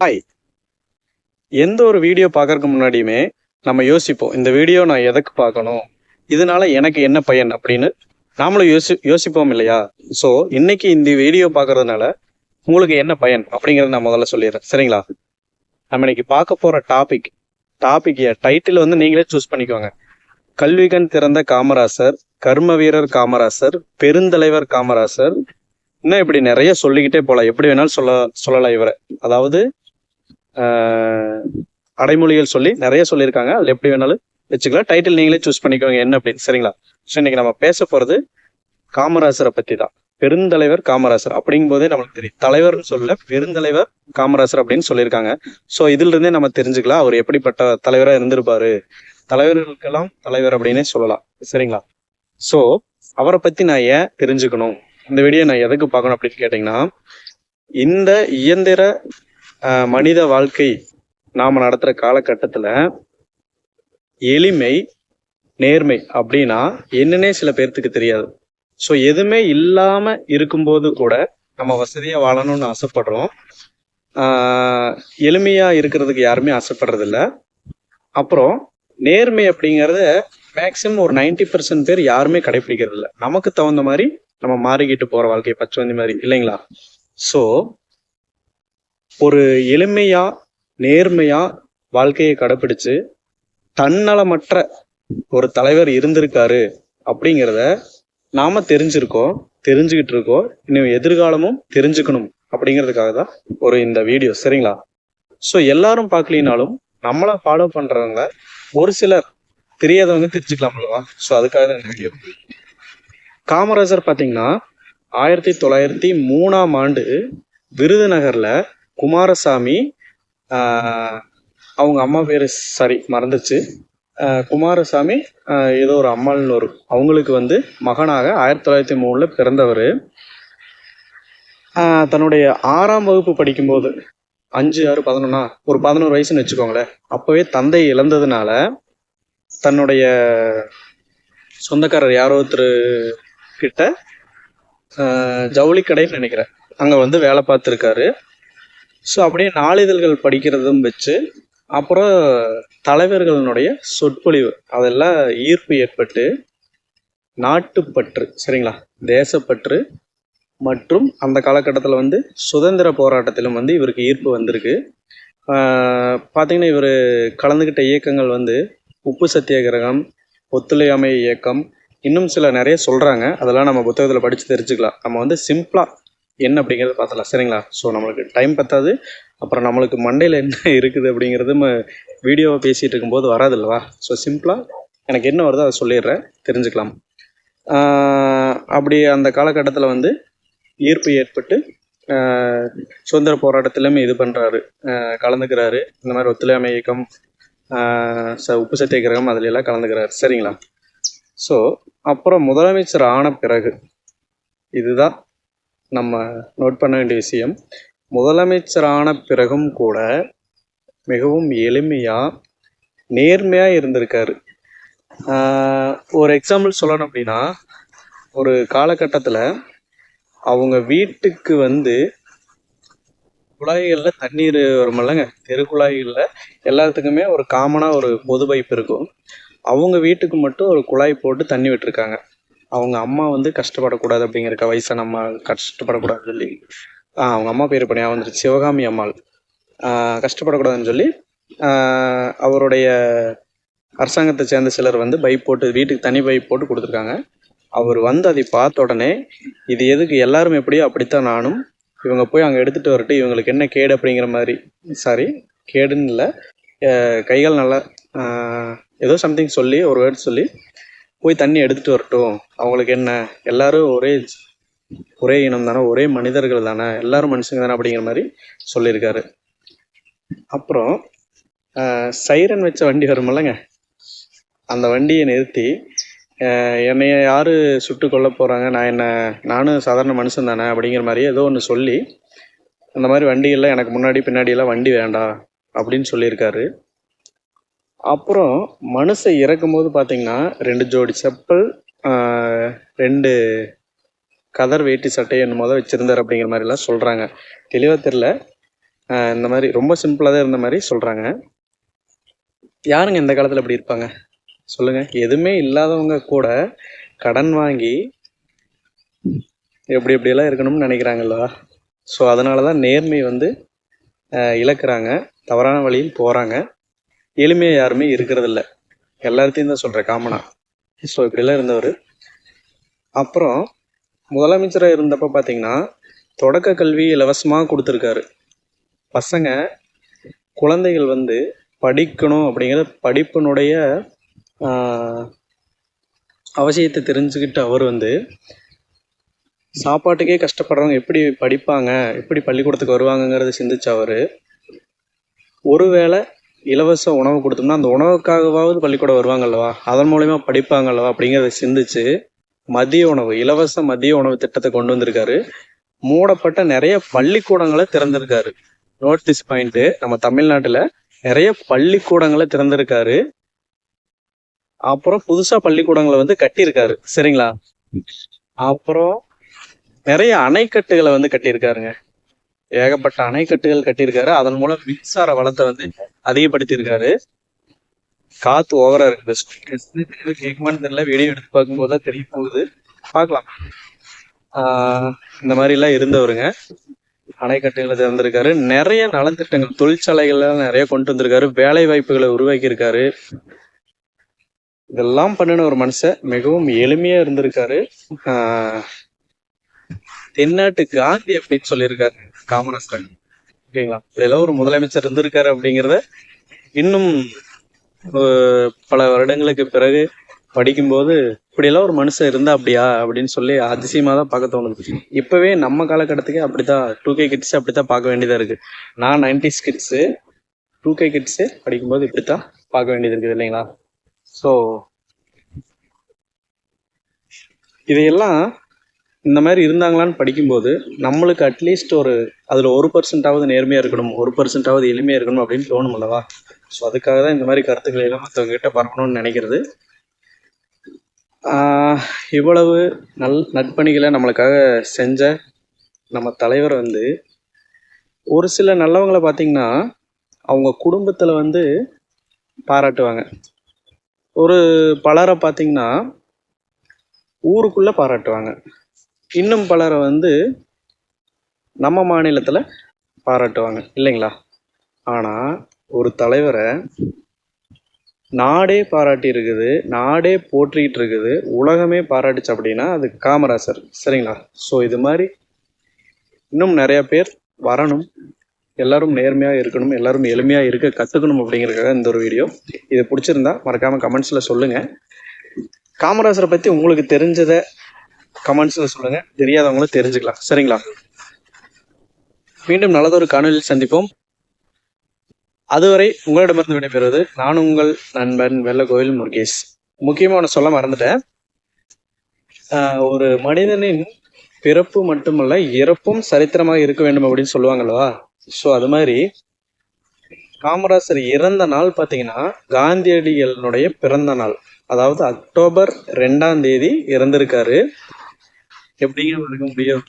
Hi எந்த ஒரு video பார்க்கறதுக்கு முன்னாடியுமே நம்ம யோசிப்போம் இந்த வீடியோ நான் எதுக்கு பார்க்கணும்? இதனால எனக்கு என்ன பயன் அப்படின்னு நாமளும் யோசி யோசிப்போம் இல்லையா? ஸோ இன்னைக்கு இந்த வீடியோ பார்க்கறதுனால உங்களுக்கு என்ன பயன் அப்படிங்கிறத நான் முதல்ல சொல்லிடுறேன். சரிங்களா? நம்ம இன்னைக்கு பார்க்க போற டாபிக் டாபிக் டைட்டில் வந்து நீங்களே சூஸ் பண்ணிக்கோங்க. கல்விகண் திறந்த காமராசர் கர்ம வீரர் காமராசர் பெருந்தலைவர் காமராசர். இன்னும் இப்படி நிறைய சொல்லிக்கிட்டே போகலாம் எப்படி வேணாலும் சொல்ல சொல்லலாம் இவரை. அதாவது அடைமொழிகள் சொல்லி நிறைய சொல்லியிருக்காங்க. அதில் எப்படி வேணாலும் வச்சுக்கலாம். டைட்டில் நீங்களே சூஸ் பண்ணிக்கோங்க என்ன அப்படின்னு. சரிங்களா? ஸோ இன்னைக்கு நம்ம பேச போகிறது காமராசரை பற்றி தான். பெருந்தலைவர் காமராசர் அப்படிங்கும் போதே நம்மளுக்கு தெரியும். தலைவர்னு சொல்ல பெருந்தலைவர் காமராசர் அப்படின்னு சொல்லியிருக்காங்க. ஸோ இதுல இருந்தே நம்ம தெரிஞ்சுக்கலாம். அவர் எப்படிப்பட்ட தலைவராக இருந்திருப்பாரு. தலைவர்களுக்கெல்லாம் தலைவர் அப்படின்னே சொல்லலாம். சரிங்களா? ஸோ அவரை பத்தி நான் ஏன் தெரிஞ்சுக்கணும்? இந்த வீடியோ நான் எதுக்கு பார்க்கணும் அப்படின்னு கேட்டிங்கன்னா இந்த இயந்திர மனித வாழ்க்கை நாம் நடத்துகிற காலகட்டத்தில் எளிமை நேர்மை அப்படின்னா என்னன்னே சில பேர்த்துக்கு தெரியாது. ஸோ எதுவுமே இல்லாமல் இருக்கும்போது கூட நம்ம வசதியாக வாழணும்னு ஆசைப்படுறோம். எளிமையாக இருக்கிறதுக்கு யாருமே ஆசைப்படுறதில்ல. அப்புறம் நேர்மை அப்படிங்கிறத மேக்சிமம் ஒரு 90% பர்சன்ட் பேர் யாருமே கடைபிடிக்கிறது இல்லை நமக்கு தகுந்த மாதிரி நம்ம மாறிக்கிட்டு போகிற வாழ்க்கை பச்சவந்தி மாதிரி இல்லைங்களா? ஸோ ஒரு எளிமையா நேர்மையா வாழ்க்கையை கடைபிடிச்சு தன்னலமற்ற ஒரு தலைவர் இருந்திருக்காரு அப்படிங்கிறத நாம தெரிஞ்சிருக்கோம் தெரிஞ்சுக்கிட்டு இருக்கோம். இன்னும் எதிர்காலமும் தெரிஞ்சுக்கணும் அப்படிங்கிறதுக்காக தான் ஒரு இந்த வீடியோ சரிங்களா? ஸோ எல்லாரும் பார்க்கலினாலும் நம்மளை ஃபாலோ பண்றவங்க ஒரு சிலர் தெரியாதவங்க தெரிஞ்சுக்கலாம் அல்லவா? ஸோ அதுக்காக தான் இந்த வீடியோ. காமராஜர் பார்த்தீங்கன்னா ஆயிரத்தி தொள்ளாயிரத்தி மூணாம் ஆண்டு விருதுநகர்ல குமாரசாமி அவங்க அம்மா பேர் சாரி மறந்துச்சு. குமாரசாமி ஏதோ ஒரு அம்மாள்னு ஒரு அவங்களுக்கு வந்து மகனாக ஆயிரத்தி தொள்ளாயிரத்தி மூணில் பிறந்தவர். தன்னுடைய ஆறாம் வகுப்பு படிக்கும்போது அஞ்சு ஆறு பதினொன்னா ஒரு பதினோரு வயசுன்னு வச்சுக்கோங்களேன். அப்போவே தந்தை இழந்ததுனால தன்னுடைய சொந்தக்காரர் யாரோ ஒருத்தர் கிட்ட ஜவுளி கடைன்னு நினைக்கிறேன். அங்கே வந்து வேலை பார்த்துருக்காரு. ஸோ அப்படியே நாளிதழ்கள் படிக்கிறதும் வச்சு அப்புறம் தலைவர்களினுடைய சொற்பொழிவு. அதெல்லாம் ஈர்ப்பு ஏற்பட்டு நாட்டுப்பற்று சரிங்களா? தேசப்பற்று மற்றும் அந்த காலகட்டத்தில் வந்து சுதந்திர போராட்டத்திலும் வந்து இவருக்கு ஈர்ப்பு வந்திருக்கு. பார்த்தீங்கன்னா இவர் கலந்துக்கிட்ட இயக்கங்கள் வந்து உப்பு சத்தியாகிரகம் ஒத்துழையாமை இயக்கம் இன்னும் சில நிறைய சொல்கிறாங்க அதெல்லாம் நம்ம புத்தகத்தில் படித்து தெரிஞ்சுக்கலாம். நம்ம வந்து சிம்பிளாக என்ன அப்படிங்கிறத பார்த்தலாம் சரிங்களா? ஸோ நம்மளுக்கு டைம் பத்தாது. அப்புறம் நம்மளுக்கு மண்டையில் என்ன இருக்குது அப்படிங்கிறது வீடியோவை பேசிகிட்டு இருக்கும்போது வராது இல்லைவா ஸோ சிம்பிளாக எனக்கு என்ன வருதோ அதை சொல்லிடுறேன். தெரிஞ்சுக்கலாம். அப்படி அந்த காலகட்டத்தில் வந்து ஈர்ப்பு ஏற்பட்டு சுதந்திர போராட்டத்திலுமே இது பண்ணுறாரு கலந்துக்கிறாரு. இந்த மாதிரி ஒத்துழையாமை இயக்கம் ச உப்பு சத்தியாகிரகம் அதுல எல்லாம் கலந்துக்கிறாரு. சரிங்களா? ஸோ அப்புறம் முதலமைச்சர் ஆன பிறகு இதுதான் நம்ம நோட் பண்ண வேண்டிய விஷயம் முதலமைச்சரான பிறகும் கூட மிகவும் எளிமையாக நேர்மையாக இருந்திருக்காரு. ஒரு எக்ஸாம்பிள் சொல்லணும் அப்படின்னா ஒரு காலகட்டத்தில் அவங்க வீட்டுக்கு வந்து குழாய்களில் தண்ணீர் வருமில்லங்க தெரு குழாய்களில் எல்லாத்துக்குமே ஒரு காமனாக ஒரு பொது பைப் இருக்கும். அவங்க வீட்டுக்கு மட்டும் ஒரு குழாய் போட்டு தண்ணி விட்டுருக்காங்க. அவங்க அம்மா வந்து கஷ்டப்படக்கூடாது அப்படிங்கிறக்க வயசான அம்மா கஷ்டப்படக்கூடாதுன்னு சொல்லி அவங்க அம்மா பேர் பண்ணி வந்துருச்சு. சிவகாமி அம்மாள். கஷ்டப்படக்கூடாதுன்னு சொல்லி அவருடைய அரசாங்கத்தை சேர்ந்த சிலர் வந்து பைப் போட்டு வீட்டுக்கு தனி பைப் போட்டு கொடுத்துருக்காங்க. அவர் வந்து அதை பார்த்த உடனே இது எதுக்கு எல்லாரும் எப்படியோ அப்படித்தான் நானும் இவங்க போய் அங்கே எடுத்துகிட்டு வரட்டு இவங்களுக்கு என்ன கேடு அப்படிங்கிற மாதிரி சாரி கேடுன்னு இல்லை. கைகள் நல்லா ஏதோ சம்திங் சொல்லி ஒரு வேர்ட் சொல்லி போய் தண்ணி எடுத்துட்டு வரட்டும். அவங்களுக்கு என்ன? எல்லாரும் ஒரே ஒரே இனம் தானே ஒரே மனிதர்கள் தானே எல்லாரும் மனுஷங்க தானே அப்படிங்கிற மாதிரி சொல்லியிருக்காரு. அப்புறம் சைரன் வச்ச வண்டி வருமில்லங்க அந்த வண்டியை நிறுத்தி என்னைய யாரு சுட்டு கொல்ல போகிறாங்க நான் என்ன நானும் சாதாரண மனுஷன் தானே அப்படிங்கிற மாதிரி ஏதோ ஒன்று சொல்லி அந்த மாதிரி வண்டிகள்லாம் எனக்கு முன்னாடி பின்னாடி எல்லாம் வண்டி வேண்டாம் அப்படின்னு சொல்லியிருக்காரு. அப்புறம் மனுஷன் இறக்கும் போது பார்த்தீங்கன்னா ரெண்டு ஜோடி செப்பல் ரெண்டு கதர் வேட்டி சட்டை என்னமோ தான் வச்சுருந்தார் அப்படிங்கிற மாதிரிலாம் சொல்கிறாங்க தெளிவாக தெரில இந்த மாதிரி ரொம்ப சிம்பிளாக தான் இருந்த மாதிரி சொல்கிறாங்க யாருங்க இந்த காலத்தில் இப்படி இருப்பாங்க? சொல்லுங்கள் எதுவுமே இல்லாதவங்க கூட கடன் வாங்கி எப்படி எப்படியெல்லாம் இருக்கணும்னு நினைக்கிறாங்களா ஸோ அதனால தான் நேர்மை வந்து இழக்கிறாங்க. தவறான வழியில் போகிறாங்க எளிமையாக யாருமே இருக்கிறதில்ல. எல்லாத்தையும் தான் சொல்கிறேன் காமனாக ஸோ இப்படிலாம் இருந்தவர். அப்புறம் முதலமைச்சராக இருந்தப்போ பார்த்தீங்கன்னா தொடக்க கல்வி இலவசமாக கொடுத்துருக்காரு. பசங்க குழந்தைகள் வந்து படிக்கணும் அப்படிங்கிற படிப்பினுடைய அவசியத்தை தெரிஞ்சுக்கிட்டு அவர் வந்து சாப்பாட்டுக்கே கஷ்டப்படுறவங்க எப்படி படிப்பாங்க எப்படி பள்ளிக்கூடத்துக்கு வருவாங்கங்கிறத சிந்திச்ச அவர். ஒருவேளை இலவச உணவு கொடுத்தோம்னா அந்த உணவுக்காகவாவது பள்ளிக்கூடம் வருவாங்கல்லவா? அதன் மூலயமா படிப்பாங்கல்லவா? அப்படிங்கிறத சிந்திச்சு மதிய உணவு இலவச மதிய உணவு திட்டத்தை கொண்டு வந்திருக்காரு. மூடப்பட்ட நிறைய பள்ளிக்கூடங்களை திறந்திருக்காரு. நோட் திஸ் பாயிண்ட் நம்ம தமிழ்நாட்டுல நிறைய பள்ளிக்கூடங்களை திறந்திருக்காரு. அப்புறம் புதுசா பள்ளிக்கூடங்களை வந்து கட்டியிருக்காரு. சரிங்களா? அப்புறம் நிறைய அணைக்கட்டுகளை வந்து கட்டியிருக்காருங்க. ஏகப்பட்ட அணைக்கட்டுகள் கட்டியிருக்காரு. அதன் மூலம் மின்சார வளத்தை வந்து அதிகப்படுத்தியிருக்காரு. காத்து ஓவரா இருக்குது. கேட்குமான்னு தெரியல. வீடியோ எடுத்து பார்க்கும்போது தான் தெரிய போகுது. பார்க்கலாம். ஆஹ் இந்த மாதிரி எல்லாம் இருந்தவருங்க அணைக்கட்டுகளை திறந்திருக்காரு. நிறைய நலத்திட்டங்கள் தொழிற்சாலைகள்லாம் நிறைய கொண்டு வந்திருக்காரு. வேலை வாய்ப்புகளை உருவாக்கியிருக்காரு. இதெல்லாம் பண்ணின ஒரு மனுஷன் மிகவும் எளிமையா இருந்திருக்காரு. ஆஹ் தென்னாட்டு காந்தி அப்படின்னு சொல்லியிருக்காரு. காமராஜர் ஓகேங்களா இதெல்லாம் ஒரு முதலமைச்சர் இருந்திருக்காரு அப்படிங்கிறத இன்னும் பல வருடங்களுக்கு பிறகு படிக்கும்போது இப்படியெல்லாம் ஒரு மனுஷன் இருந்தா அப்படியா அப்படின்னு சொல்லி அதிசயமா தான் பார்க்க தோணுது. இப்பவே நம்ம காலகட்டத்துக்கு அப்படித்தான் டூ கே கிட்ஸ் அப்படித்தான் பார்க்க வேண்டியதா இருக்கு. நான் nineties kids two K kids படிக்கும்போது இப்படித்தான் பார்க்க வேண்டியது இருக்குது இல்லைங்களா? ஸோ இதையெல்லாம் இந்த மாதிரி இருந்தாங்களான்னு படிக்கும்போது நம்மளுக்கு அட்லீஸ்ட் ஒரு அதில் ஒரு பர்சன்டாவது நேர்மையாக இருக்கணும் ஒரு பர்சன்டாவது எளிமையாக இருக்கணும் அப்படின்னு தோணும் அல்லவா? ஸோ அதுக்காக தான் இந்த மாதிரி கருத்துக்களை எல்லாம் மற்றவங்க கிட்ட பரப்பணும்னு நினைக்கிறது. இவ்வளவு நல் நட்பணிகளை நம்மளுக்காக செஞ்ச நம்ம தலைவர் வந்து ஒரு சில நல்லவங்களை பார்த்தீங்கன்னா அவங்க குடும்பத்தில் வந்து பாராட்டுவாங்க. ஒரு பலரை பார்த்திங்கன்னா ஊருக்குள்ளே பாராட்டுவாங்க. இன்னும் பலரை வந்து நம்ம மாநிலத்தில் பாராட்டுவாங்க இல்லைங்களா? ஆனால் ஒரு தலைவரை நாடே பாராட்டி இருக்குது நாடே போற்றிக்கிட்டு இருக்குது உலகமே பாராட்டுச்சு அப்படின்னா அது காமராசர் சரிங்களா? ஸோ இது மாதிரி இன்னும் நிறையா பேர் வரணும் எல்லாரும் நேர்மையாக இருக்கணும் எல்லாரும் எளிமையாக இருக்க கற்றுக்கணும் அப்படிங்கிறதுக்காக இந்த ஒரு வீடியோ. இது பிடிச்சிருந்தா மறக்காமல் கமெண்ட்ஸில் சொல்லுங்கள் காமராசரை பற்றி உங்களுக்கு தெரிஞ்சதை கமெண்ட்ஸில் சொல்லுங்கள் தெரியாதவங்களும் தெரிஞ்சுக்கலாம். சரிங்களா? மீண்டும் நல்லதொரு காணொலியில் சந்திப்போம். அதுவரை உங்களிடமிருந்து விடைபெறுவது நான் உங்கள் நண்பன் வெள்ளக்கோவில் முருகேஷ். முக்கியமாக ஒன்று சொல்ல மறந்துட்டேன். ஆஹ் ஒரு மனிதனின் பிறப்பு மட்டுமல்ல இறப்பும் சரித்திரமாக இருக்க வேண்டும் அப்படின்னு சொல்லுவாங்கல்லவா ஸோ அது மாதிரி காமராசர் இறந்த நாள் பார்த்தீங்கன்னா காந்தியடிகளுடைய பிறந்த நாள். அதாவது அக்டோபர் ரெண்டாம் தேதி இறந்திருக்காரு. Quebrinha, dragão belo.